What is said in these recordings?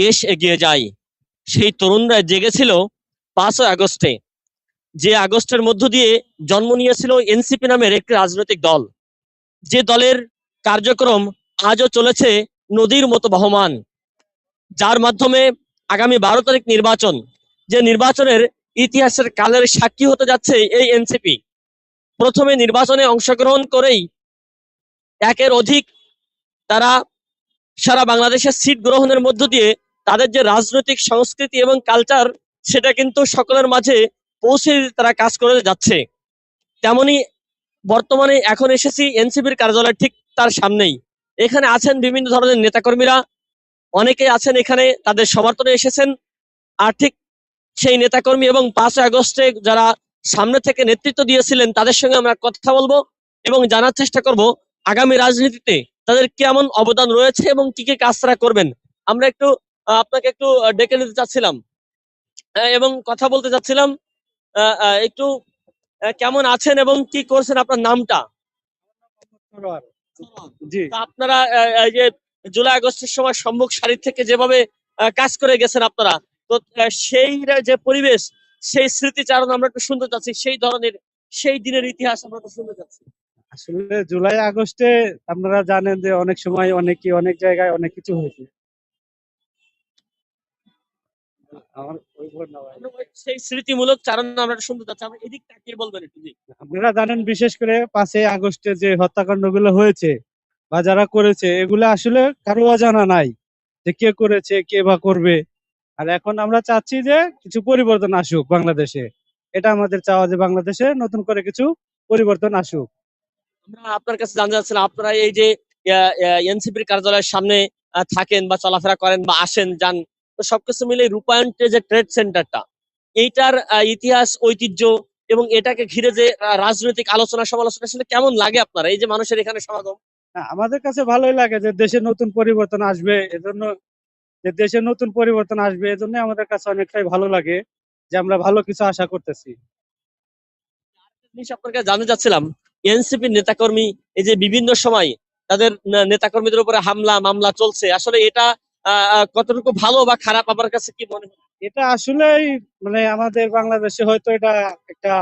দেশ এগিয়ে যায়। সেই তরুণরা জেগেছিল পাঁচই আগস্টে। যে আগস্টের মধ্য দিয়ে জন্ম নিয়েছিল এনসিপি নামের একটি রাজনৈতিক দল। যে দলের কার্যক্রম আজও চলেছে নদীর মতো বহমান। যার মাধ্যমে আগামী বারো তারিখ নির্বাচন, যে নির্বাচনের ইতিহাসের কালের সাক্ষী হতে যাচ্ছে এই এনসিপি। প্রথমে নির্বাচনে অংশগ্রহণ করেই একের অধিক তারা সারা বাংলাদেশের সিট গ্রহণের মধ্য দিয়ে তাদের যে রাজনৈতিক সংস্কৃতি এবং কালচার সেটা কিন্তু সকলের মাঝে পৌঁছে তারা কাজ করে যাচ্ছে। তেমনি বর্তমানে এখন এসেছি এনসিপির কার্যালয় ঠিক তার সামনেই। এখানে আছেন বিভিন্ন ধরনের নেতাকর্মীরা। অনেকেই আছেন এখানে, তাদের সমর্থনে এসেছেন। আর ঠিক সেই নেতাকর্মী এবং পাঁচই আগস্টে যারা সামনে থেকে নেতৃত্ব দিয়েছিলেন, তাদের সঙ্গে আমরা কথা বলব এবং জানার চেষ্টা করব আগামী রাজনীতিতে তাদের কেমন অবদান রয়েছে এবং কি কি কাজ তারা করবেন। আমরা একটু আপনাকে একটু ডেকে নিতে চাচ্ছিলাম। এবং কথা বলতে চাচ্ছিলাম একটু কেমন আছেন এবং কি করছেন আপনার নামটা? আপনারা এই যে জুলাই আগস্টের সময় সম্মুখ সারির থেকে যেভাবে কাজ করে গেছেন আপনারা তো সেই যে পরিবেশ সেই স্মৃতিচারণ আমরা একটু শুনতে চাচ্ছি সেই ধরনের সেই দিনের ইতিহাস আমরা একটু শুনতে চাচ্ছি। আসলে জুলাই আগস্টে আপনারা জানেন যে অনেক সময় অনেক অনেক জায়গায় অনেক কিছু হয়েছে আমার ওই বোন না ভাই। আমরা ওই সেই স্মৃতিমূলক চারণ আমরা শুনতে চাচ্ছি। আমরা এদিক তাকিয়ে বলবেন একটু জি? আপনারা জানেন বিশেষ করে পাঁচই আগস্টে যে হয়েছে বা যারা করেছে এগুলো আসলে কারও অজানা নাই যে কে করেছে কে বা করবে। আর এখন আমরা চাচ্ছি যে কিছু পরিবর্তন আসুক বাংলাদেশে। এটা আমাদের চাওয়া যে বাংলাদেশে নতুন করে কিছু পরিবর্তন আসুক। আমরা আপনার কাছে জানতে চাচ্ছিলাম আপনারা এই যে এনসিপির কার্যালয়ের সামনে থাকেন বা চলাফেরা করেন বা আসেন যান তো সবকিছু মিলে রূপায়ণটে যে ট্রেড সেন্টারটা এইটার ইতিহাস ঐতিহ্য এবং এটাকে ঘিরে যে রাজনৈতিক আলোচনা সমালোচনা আসলে কেমন লাগে আপনারা? এই যে মানুষের এখানে সমাগম। আমাদের কাছে ভালোই লাগে যে দেশে নতুন পরিবর্তন আসবে এজন্য যে দেশে নতুন পরিবর্তন আসবে এজন্য আমাদের কাছে অনেকটাই ভালো লাগে যে আমরা ভালো কিছু আশা করতেছি। কাছে জানতে চাচ্ছিলাম এনসিপির নেতাকর্মী এই যে বিভিন্ন সময় তাদের নেতাকর্মীদের উপরে হামলা মামলা চলছে আসলে এটা কতটুকু ভালো বা খারাপ আমার কাছে কি মনে হয়? এটা আসলেই মানে আমাদের বাংলাদেশে হয়তো এটা একটা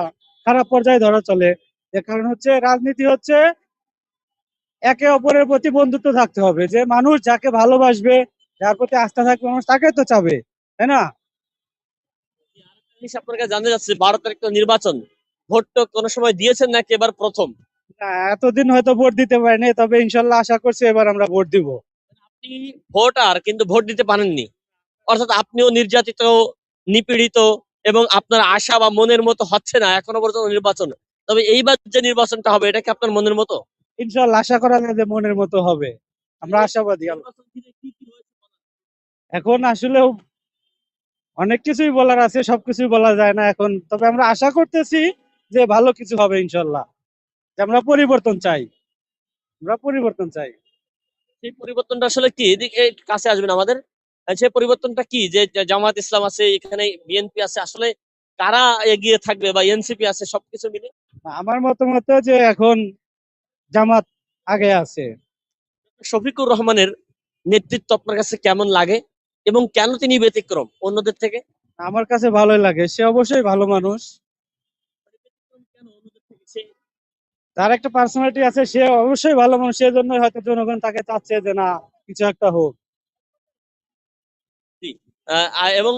খারাপ পর্যায়ে ধরা চলে। যে কারণ হচ্ছে রাজনীতি হচ্ছে একে অপরের প্রতি বন্ধুত্ব থাকতে হবে। যে মানুষ যাকে ভালোবাসবে যার প্রতি আস্থা থাকবে মানুষ তাকে তো চাবে তাই না? আপনার কাছে জানতে চাচ্ছি বারো তারিখ তো নির্বাচন। ভোট তো কোনো সময় দিয়েছেন নাকি এবার প্রথম? এতদিন হয়তো ভোট দিতে পারিনি তবে ইনশাল্লাহ আশা করছি এবার আমরা ভোট দিব। আপনি ভোটার কিন্তু ভোট দিতে পারেননি। অর্থাৎ আপনিও নির্যাতিত নিপীড়িত এবং আপনার আশা বা মনের মতো হচ্ছে না এখনও পর্যন্ত নির্বাচন। তবে এইবার যে নির্বাচনটা হবে এটা কি আপনার মনের মতো? ইনশাল্লাহ আশা করা যায় যে মনের মতো হবে। আমরা আশাবাদী? এখন আসলে অনেক কিছুই বলার আছে সবকিছুই বলা যায় না এখন। তবে আমরা আশা করতেছি যে ভালো কিছু হবে ইনশাল্লাহ যে আমরা পরিবর্তন চাই। আমরা পরিবর্তন চাই। সেই পরিবর্তনটা আসলে কি? এদিকে কাছে আসবেন আমাদের। সেই পরিবর্তনটা কি? যে যে জামাত ইসলাম আছে এখানে বিএনপি আছে আসলে কারা এগিয়ে থাকবে বা এনসিপি আছে সবকিছু মিলে? আমার মতামত যে এখন জামাত আগে আছে। শফিকুর রহমানের নেতৃত্ব আপনার কাছে কেমন লাগে? এবং কেন তিনি ব্যতিক্রম অন্যদের থেকে? আমার কাছে ভালোই লাগে। সে অবশ্যই ভালো মানুষ। তার একটা পার্সোনালিটি আছে সে অবশ্যই ভালো মানুষ সেজন্য হয়তো জনগণ তাকে চাচ্ছে যে না কিছু একটা হোক। এবং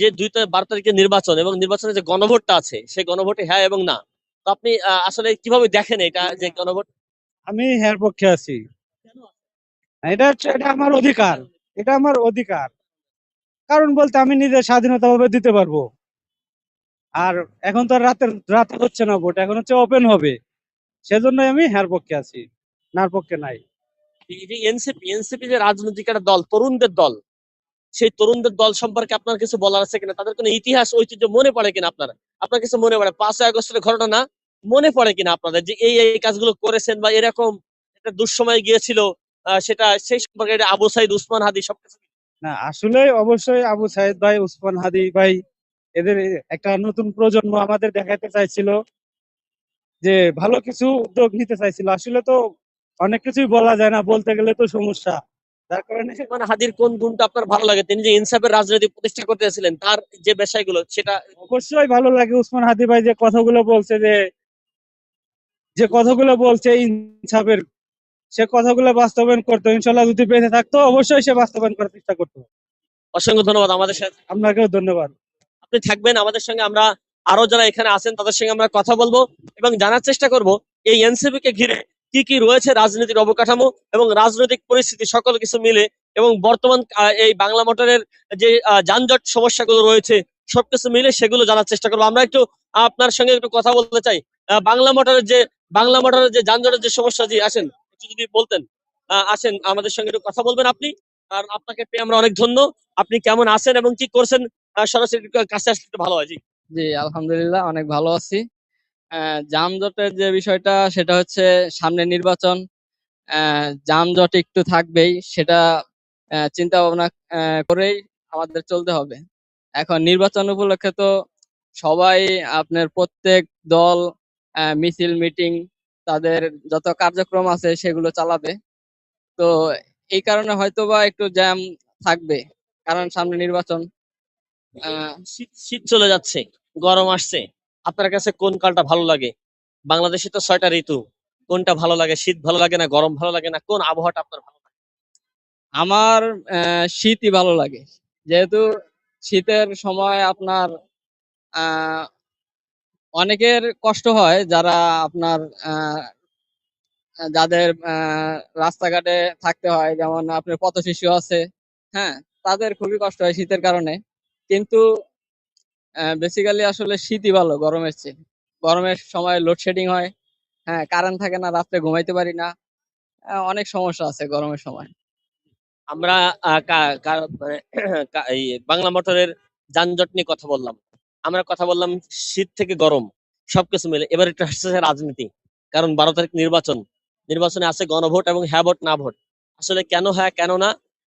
যে দুই বারো তারিখে নির্বাচন এবং নির্বাচনের যে গণভোটটা আছে সেই গণভোটে হ্যাঁ এবং না। তো আপনি আসলে কীভাবে দেখেন এটা যে গণভোট? আমি হ্যার পক্ষে আছি। এটা হচ্ছে এটা আমার অধিকার এটা আমার অধিকার। কারণ বলতে আমি নিজের স্বাধীনতা ভাবে দিতে পারব। আর এখন তো রাতের রাতে হচ্ছে না ভোট এখন হচ্ছে ওপেন হবে। সেজন্যই আমি হ্যার পক্ষে আছি নার পক্ষে নাই। এনসিপি এনসিপি যে রাজনৈতিক একটা দল তরুণদের দল সেই তরুণদের দল সম্পর্কে আপনার কিছু বলার আছে কিনা? তাদের কোনো ইতিহাস ঐতিহ্য মনে পড়ে কিনা আপনার? আপনার কিছু মনে পড়ে? পাঁচই আগস্টের ঘটনা মনে পড়ে কিনা আপনাদের যে এই এই কাজগুলো করেছেন বা এরকম একটা দুঃসময় গিয়েছিল সেটা সেই সম্পর্কে আবু সাইদ উসমান হাদি সবকিছু না আসলে অবশ্যই আবু সাইদ ভাই উসমান হাদি ভাই এদের একটা নতুন প্রজন্ম আমাদের দেখাতে চাইছিল। যে ভালো কিছু উদ্যোগ নিতে চাইছিল। আসলে তো অনেক কিছুই বলা যায় না বলতে গেলে তো সমস্যা। যার কারণে উসমান হাদির কোন গুণটা আপনার ভালো লাগে? তিনি যে ইনসাফের রাজনীতি প্রতিষ্ঠা করতেছিলেন তার যে বিষয়গুলো সেটা অবশ্যই ভালো লাগে। উসমান হাদি ভাই যে কথাগুলো বলছে যে যে কথাগুলো বলছে ইনসাফের সে কথাগুলো বাস্তবায়ন করতো। ইনশাল্লাহ যদি বেঁচে থাকতো অবশ্যই সে বাস্তবায়ন করার চেষ্টা করতো। অসংখ্য ধন্যবাদ আমাদের সাথে। আপনাকেও ধন্যবাদ। আপনি থাকবেন আমাদের সঙ্গে আমরা আরও যারা এখানে আছেন, তাদের সঙ্গে আমরা কথা বলব এবং জানার চেষ্টা করব এই এনসিপি কে ঘিরে কি কি রয়েছে রাজনীতির অবকাঠামো এবং রাজনৈতিক পরিস্থিতি সকল কিছু মিলে এবং বর্তমান এই বাংলা মোটরের যে যানজট সমস্যাগুলো রয়েছে, সবকিছু মিলে সেগুলো জানার চেষ্টা করব। আমরা একটু আপনার সঙ্গে একটু কথা বলতে চাই। বাংলা মোটরের যে, বাংলা মোটরের যে যানজটের যে সমস্যা যে আসেন। একটু যদি বলতেন। আসেন, আমাদের সঙ্গে একটু কথা বলবেন আপনি। আর আপনাকে পেয়ে আমরা অনেক ধন্য। আপনি কেমন আছেন এবং কি করছেন? সরাসরি কাছে আসলে ভালো হয়, জি। জি, আলহামদুলিল্লাহ, অনেক ভালো আছি। যানজটের যে বিষয়টা, সেটা হচ্ছে সামনে নির্বাচন। যানজট একটু থাকবেই, সেটা চিন্তা ভাবনা করেই আমাদের চলতে হবে। এখন নির্বাচন উপলক্ষে তো সবাই আপনার প্রত্যেক দল মিছিল, মিটিং, তাদের যত কার্যক্রম আছে, সেগুলো চালাবে। তো এই কারণে হয়তোবা একটু জ্যাম থাকবে, কারণ সামনে নির্বাচন। শীত শীত চলে যাচ্ছে গরম আসছে। আপনার কাছে কোন কালটা ভালো লাগে? বাংলাদেশে তো ছয়টা ঋতু। কোনটা ভালো লাগে? শীত ভালো লাগে না গরম ভালো লাগে না? কোন আবহাওয়াটা আপনার ভালো লাগে? আমার শীতই ভালো লাগে। যেহেতু শীতের সময় আপনার আহ, অনেকের কষ্ট হয় যারা আপনার আহ, যাদের আহ, রাস্তাঘাটে থাকতে হয়। যেমন আপনার পথ শিশু আছে হ্যাঁ তাদের খুবই কষ্ট হয় শীতের কারণে। কিন্তু বেসিক্যালি আসলে শীতই ভালো গরমের চেয়ে। গরমের সময় লোডশেডিং হয়। হ্যাঁ কারেন্ট থাকে না রাত্রে ঘুমাইতে পারি না। অনেক সমস্যা আছে গরমের সময়। আমরা মানে, বাংলা মোটরের যানজট নিয়ে কথা বললাম। আমরা কথা বললাম শীত থেকে গরম সবকিছু মিলে। এবার একটু আসছে রাজনীতি কারণ বারো তারিখ নির্বাচন। নির্বাচনে আছে গণভোট এবং হ্যাঁ ভোট না ভোট। আসলে কেন হ্যাঁ কেন না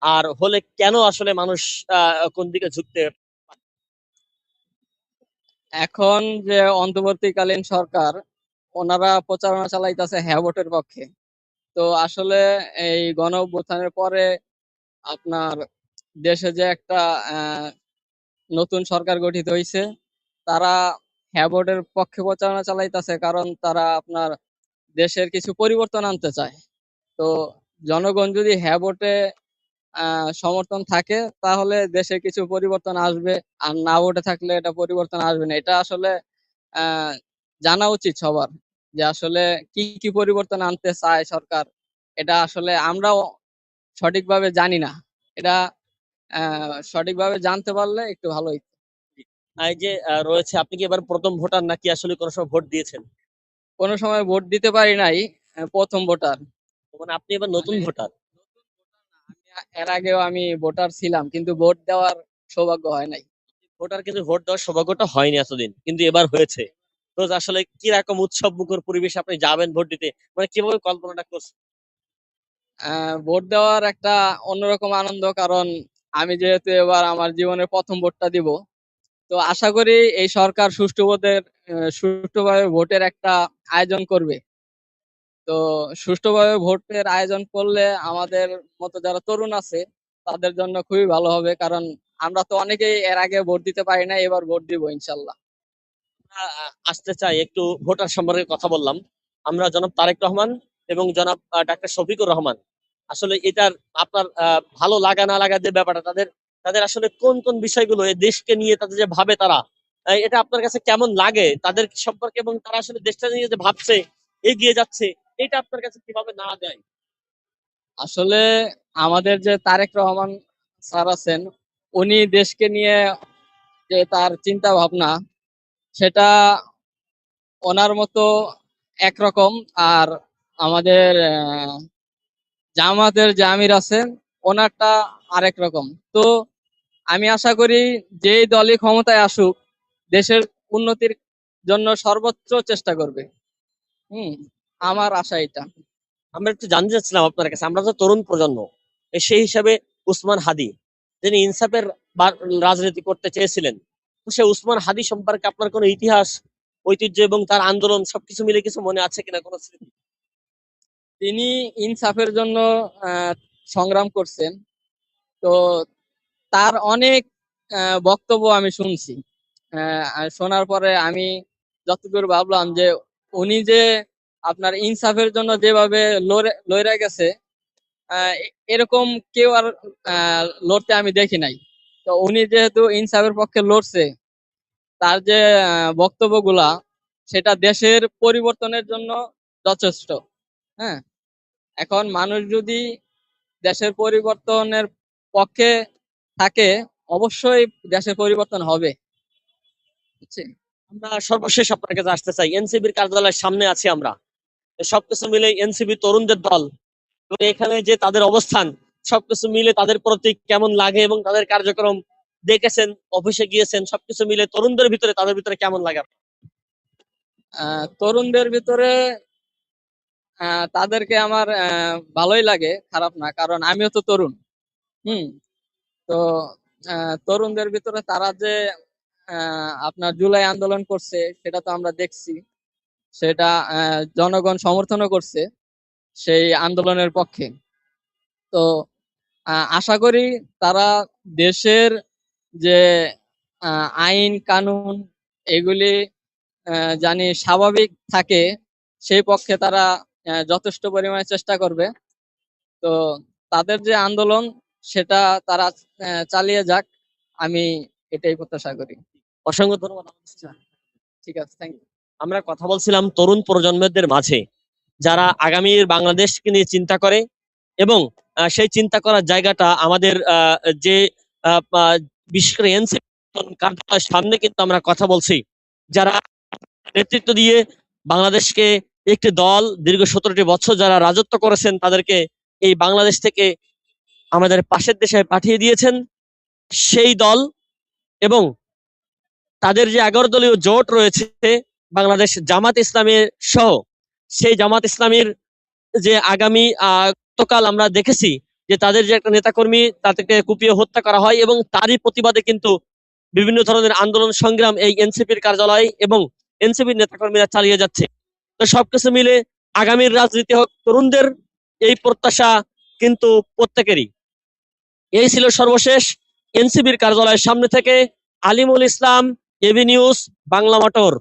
আর হলে কেন আসলে মানুষ কোন দিকে ঝুঁকতে এখন যে অন্তর্বর্তীকালীন সরকার, ওনারা প্রচারণা চালাইতেছে হ্যাঁ ভোটের পক্ষে। তো আসলে এই গণ অভ্যুত্থানের পরে আপনার দেশে যে একটা নতুন সরকার গঠিত হয়েছে তারা হ্যাঁ ভোটের পক্ষে প্রচারণা চালাইতেছে কারণ তারা আপনার দেশের কিছু পরিবর্তন আনতে চায়। তো জনগণ যদি হ্যাঁ ভোটে সমর্থন থাকে তাহলে দেশে কিছু পরিবর্তন আসবে। আর না ভোটে থাকলে এটা পরিবর্তন আসবে না। এটা আসলে জানা উচিত সবার যে আসলে কি কি পরিবর্তন আনতে চায় সরকার। এটা আসলে আমরাও সঠিকভাবে জানি না। এটা আহ, সঠিকভাবে জানতে পারলে একটু ভালো হইতো। এই যে রয়েছে আপনি কি এবার প্রথম ভোটার নাকি আসলে কোনো সময় ভোট দিয়েছেন? কোনো সময় ভোট দিতে পারি নাই প্রথম ভোটার। মানে আপনি এবার নতুন মানে- ভোটার। এর আগেও আমি ভোটার ছিলাম কিন্তু ভোট দেওয়ার সৌভাগ্য হয় নাই। ভোটার কিন্তু ভোট দেওয়ার সৌভাগ্যটা হয়নি এতদিন কিন্তু এবার হয়েছে। তো আসলে কি রকম উৎসব মুখর পরিবেশে আপনি যাবেন ভোট দিতে? মানে কীভাবে কল্পনাটা করছেন? ভোট দেওয়ার একটা অন্যরকম আনন্দ কারণ আমি যেহেতু এবার আমার জীবনের প্রথম ভোটটা দিব তো আশা করি এই সরকার সুষ্ঠু ভোটের সুষ্ঠুভাবে ভোটের একটা আয়োজন করবে। তো সুষ্ঠুভাবে ভোটের আয়োজন করলে আমাদের মতো যারা তরুণ আছে, তাদের জন্য খুবই ভালো হবে। কারণ আমরা তো অনেকেই এর আগে ভোট দিতে পারি না এবার ভোট দিব ইনশাল্লাহ। আসতে চাই একটু ভোটার সম্পর্কে কথা বললাম। আমরা জনাব তারেক রহমান এবং জনাব ডাক্তার শফিকুর রহমান। আসলে এটার আপনার ভালো লাগা না লাগা যে ব্যাপারটা, তাদের তাদের আসলে কোন কোন বিষয়গুলো এই দেশকে নিয়ে তাদের যে ভাবে তারা এটা আপনার কাছে কেমন লাগে? তাদের সম্পর্কে এবং তারা আসলে দেশটা নিয়ে যে ভাবছে, এগিয়ে যাচ্ছে এটা আপনার কাছে কীভাবে না দেয় আসলে আমাদের যে তারেক রহমান স্যার আছেন, উনি দেশকে নিয়ে যে তার চিন্তা ভাবনা সেটা ওনার মতো একরকম। আর আমাদের জামাতের যে আমির আছেন, ওনারটা আরেক রকম। তো আমি আশা করি যেই দলই ক্ষমতায় আসুক, দেশের উন্নতির জন্য সর্বোচ্চ চেষ্টা করবে। হুম। আমার আশা এটা। আমরা একটু জানতে চাচ্ছিলাম আপনার কাছে। আমরা তো তরুণ প্রজন্ম। সেই হিসাবে উসমান হাদি যিনি ইনসাফের রাজনীতি করতে চেয়েছিলেন সে উসমান হাদি সম্পর্কে আপনার কোনো ইতিহাস ঐতিহ্য এবং তার আন্দোলন সবকিছু মিলে কিছু মনে আছে কিনা কোনো স্মৃতি? তিনি ইনসাফের জন্য আহ, সংগ্রাম করছেন। তো তার অনেক বক্তব্য আমি শুনছি। আহ, শোনার পরে আমি যতদূর ভাবলাম যে উনি যে আপনার ইনসাফের জন্য যেভাবে লড়ে গেছে এরকম কেউ আর লড়তে আমি দেখি নাই। তো উনি যেহেতু ইনসাফের পক্ষে লড়ছে, তার যে বক্তব্যগুলা, সেটা দেশের পরিবর্তনের জন্য যথেষ্ট হ্যাঁ? এখন মানুষ যদি দেশের পরিবর্তনের পক্ষে থাকে, অবশ্যই দেশের পরিবর্তন হবে। আমরা সর্বশেষ আপনার কাছে আসতে চাই। এনসিবির কার্যালয়ের সামনে আছি আমরা। সবকিছু মিলে এনসিবি তরুণদের দল। এবং এখানে যে তাদের অবস্থান, সবকিছু মিলে তাদের প্রতি কেমন লাগে এবং তাদের কার্যক্রম দেখেছেন, অফিসে গিয়েছেন, সবকিছু মিলে তরুণদের ভিতরে, তাদের ভিতরে কেমন লাগে? তরুণদের ভিতরে তাদেরকে আমার ভালোই লাগে, খারাপ না, কারণ আমিও তো তরুণ। হুম, তো তরুণদের ভিতরে তারা যে আপনার জুলাই আন্দোলন করছে, সেটা তো আমরা দেখছি। সেটা জনগণ সমর্থনও করছে সেই আন্দোলনের পক্ষে। তো আশা করি তারা দেশের যে আইন কানুন এগুলি জানি স্বাভাবিক থাকে সেই পক্ষে তারা যথেষ্ট পরিমাণে চেষ্টা করবে। তো তাদের যে আন্দোলন সেটা তারা চালিয়ে যাক আমি এটাই প্রত্যাশা করি। অসংখ্য ধন্যবাদ ঠিক আছে থ্যাংক ইউ। আমরা কথা বলছিলাম তরুণ প্রজন্মদের মাঝে, যারা আগামীর বাংলাদেশকে নিয়ে চিন্তা করে এবং সেই চিন্তা করার জায়গাটা আমাদের যে সামনে কিন্তু আমরা কথা বলছি, যারা নেতৃত্ব দিয়ে বাংলাদেশকে একটি দল দীর্ঘ সতেরোটি বছর যারা রাজত্ব করেছেন তাদেরকে এই বাংলাদেশ থেকে আমাদের পাশের দেশে পাঠিয়ে দিয়েছেন, সেই দল এবং তাদের যে এগারো দলীয় জোট রয়েছে বাংলাদেশ জামাত ইসলামের সহ সেই জামাত ইসলামের যে আগামী আহ, গতকাল আমরা দেখেছি যে তাদের যে একটা নেতাকর্মী তাদেরকে কুপিয়ে হত্যা করা হয় এবং তারই প্রতিবাদে কিন্তু বিভিন্ন ধরনের আন্দোলন সংগ্রাম এই এনসিপির কার্যালয় এবং এনসিপির নেতাকর্মীরা চালিয়ে যাচ্ছে। তো সবকিছু মিলে আগামীর রাজনীতি হোক তরুণদের এই প্রত্যাশা কিন্তু প্রত্যেকেরই। এই ছিল সর্বশেষ এনসিপির কার্যালয়ের সামনে থেকে Alimul Islam AB news Bangla motor.